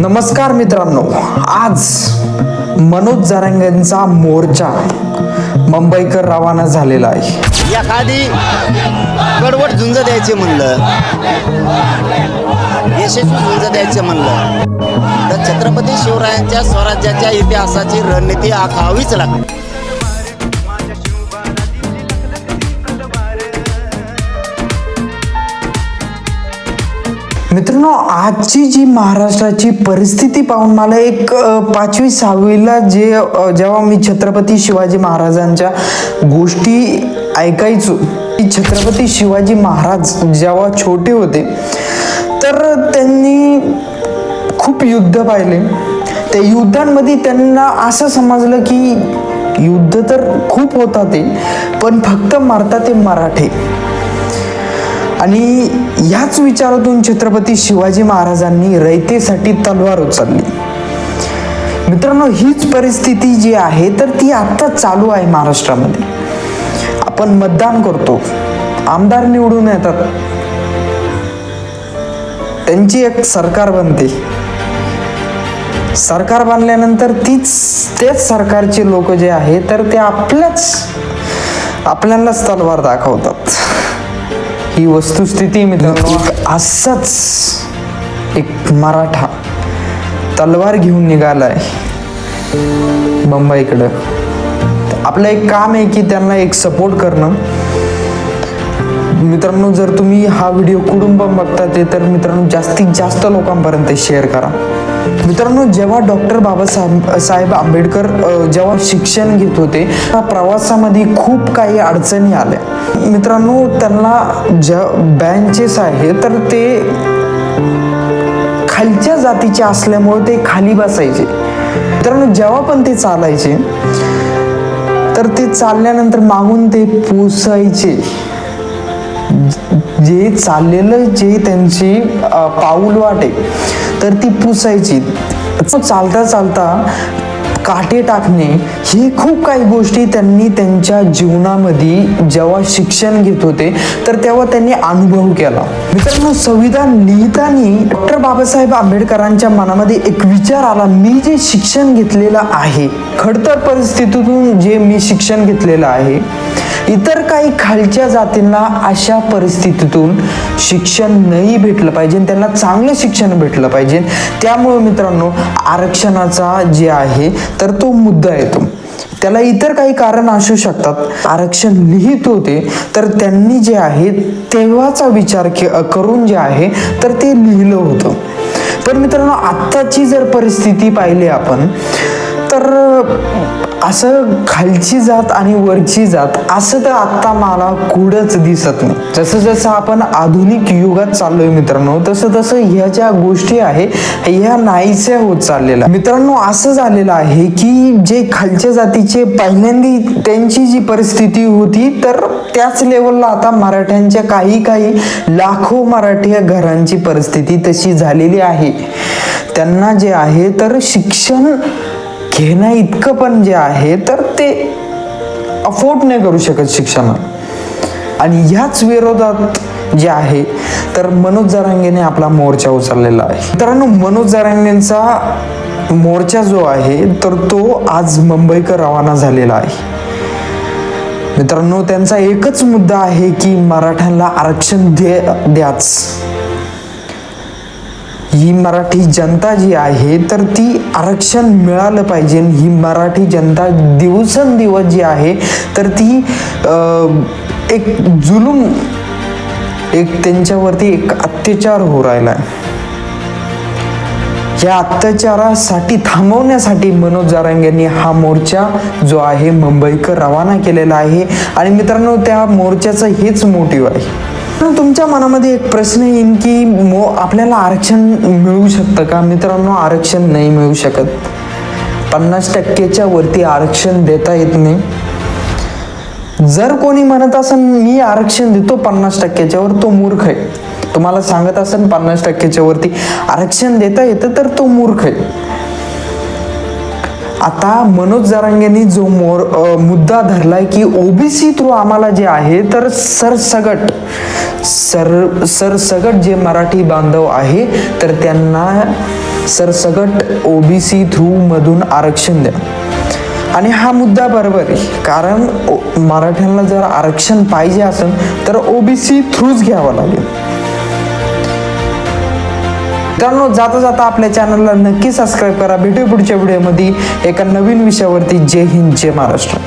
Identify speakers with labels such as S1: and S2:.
S1: नमस्कार मित्रांनो आज मनोज जरांगेंचा मोर्चा मुंबईकर रवाना झालेला आहे.
S2: एखादी कडवट झुंज द्यायचे म्हणलं यशस्वी झुंज द्यायचे म्हणलं तर छत्रपती शिवरायांच्या स्वराज्याच्या इतिहासाची रणनीती आखावीच लागते.
S1: मित्रांनो आजची जी महाराष्ट्राची परिस्थिती पाहून मला एक पाचवी सहावीला जे जेव्हा मी छत्रपती शिवाजी महाराजांच्या गोष्टी ऐकायचो की छत्रपती शिवाजी महाराज जेव्हा छोटे होते तर त्यांनी खूप युद्ध पाहिले. त्या युद्धांमध्ये त्यांना असं समजलं की युद्ध तर खूप होता ते पण फक्त मारतात ते मराठे. आणि याच विचारातून छत्रपती शिवाजी महाराजांनी रयतेसाठी तलवार उचलली. मित्रांनो हीच परिस्थिती जी आहे तर ती आता चालू आहे महाराष्ट्रामध्ये. आपण मतदान करतो. आमदार निवडून येतात. त्यांची एक सरकार बनते. सरकार बांधल्यानंतर तीच तेच सरकारचे लोक जे आहे तर ते आपल्याच आपल्यालाच तलवार दाखवतात. ही वस्तुस्थिती मित्रांनो असंच एक मराठा तलवार घेऊन निघालाय मुंबईकडं. आपलं एक काम आहे की त्यांना एक सपोर्ट करणं. मित्रांनो जर तुम्ही हा व्हिडिओ कुटुंबम पण बघता ते तर मित्रांनो जास्तीत जास्त लोकांपर्यंत शेअर करा. मित्रांनो जेव्हा डॉक्टर बाबासाहेब साहेब आंबेडकर जेव्हा शिक्षण घेत होते त्या प्रवासामध्ये खूप काही अडचणी आल्या. मित्रांनो त्यांना ज्या बँचेस आहे तर ते खालच्या जातीचे असल्यामुळे ते खाली बसायचे. मित्रांनो जेव्हा पण ते चालायचे तर ते चालल्यानंतर मागून ते पोसायचे. जे चाललेलं जे त्यांची पाऊल वाटे तर ती पुसायची. चालता चालता काटे टाकणे ही खूप काही गोष्टी त्यांनी त्यांच्या जीवनामध्ये जेव्हा शिक्षण घेत होते तर तेव्हा त्यांनी अनुभव केला. मित्रांनो संविधान लिहिताना डॉक्टर बाबासाहेब आंबेडकरांच्या मनामध्ये एक विचार आला मी जे शिक्षण घेतलेलं आहे खडतर परिस्थितीतून जे मी शिक्षण घेतलेलं आहे इतर काही खालच्या जातींना अशा परिस्थितीतून शिक्षण नाही भेटलं पाहिजे त्यांना चांगलं शिक्षण भेटलं पाहिजे. त्यामुळे मित्रांनो आरक्षणाचा जे आहे तर तो मुद्दा येतो. त्याला इतर काही कारण असू शकतात. आरक्षण लिहित होते तर त्यांनी जे आहे तेव्हाचा विचार के- करून जे आहे तर ते लिहिलं होतं. पण मित्रांनो आत्ताची जर परिस्थिती पाहिली आपण तर असं खालची जात आणि वरची जात असं तर आत्ता मला कुठंच दिसत नाही. जसं जसं आपण आधुनिक युगात चाललोय मित्रांनो तसं तसं ह्या ज्या गोष्टी आहे ह्या नाहीच्या होत चाललेल्या. मित्रांनो असं झालेलं आहे की जे खालच्या जातीचे पहिल्यांदी त्यांची जी परिस्थिती होती तर त्याच लेवलला आता मराठ्यांच्या काही काही लाखो मराठी घरांची परिस्थिती तशी झालेली आहे. त्यांना जे आहे तर शिक्षण घेणं इतकं पण जे आहे तर ते अफोर्ड नाही करू शकत शिक्षण आणि ह्याच विरोधात जे आहे तर मनोज जरांगेने आपला मोर्चा उचललेला आहे. मित्रांनो मनोज जरांगेंचा मोर्चा जो आहे तर तो आज मुंबईकर रवाना झालेला आहे. मित्रांनो त्यांचा एकच मुद्दा आहे की मराठ्यांना आरक्षण दे द्याच. ही मराठी जनता जी आहे तर ती आरक्षण मिळालं पाहिजे. ही मराठी जनता दिवसेंदिवस जी आहे तर ती एक जुलूम एक त्यांच्यावरती एक अत्याचार हो राहिला या अत्याचारासाठी थांबवण्यासाठी मनोज जारंग यांनी हा मोर्चा जो आहे मुंबईकर रवाना केलेला आहे. आणि मित्रांनो त्या मोर्चाचं हेच मोटिव्ह आहे. तुमच्या मनामध्ये एक प्रश्न येईन की मो आपल्याला आरक्षण मिळू शकतं का? मित्रांनो आरक्षण नाही मिळू शकत. पन्नास टक्केच्या वरती आरक्षण देता येत नाही. जर कोणी म्हणत असेल मी आरक्षण देतो पन्नास टक्क्याच्यावर तो मूर्ख आहे. तुम्हाला सांगत असेल पन्नास टक्क्याच्या वरती आरक्षण देता येतं तर तो मूर्ख आहे. आता मनोज जरांगेंनी जो मोर मुद्दा धरलाय की ओबीसी थ्रू आम्हाला जे आहे तर सरसगट सर सरसगट जे मराठी बांधव आहे तर त्यांना सरसगट ओबीसी थ्रू मधून आरक्षण द्या. आणि हा मुद्दा बरोबर आहे कारण मराठ्यांना जर आरक्षण पाहिजे असेल तर ओबीसी थ्रूच घ्यावं लागेल. मित्रांनो जाता जाता आपल्या चॅनलला नक्की सबस्क्राईब करा. भेटू पुढच्या व्हिडिओमध्ये एका नवीन विषयावरती. जय हिंद जय महाराष्ट्र.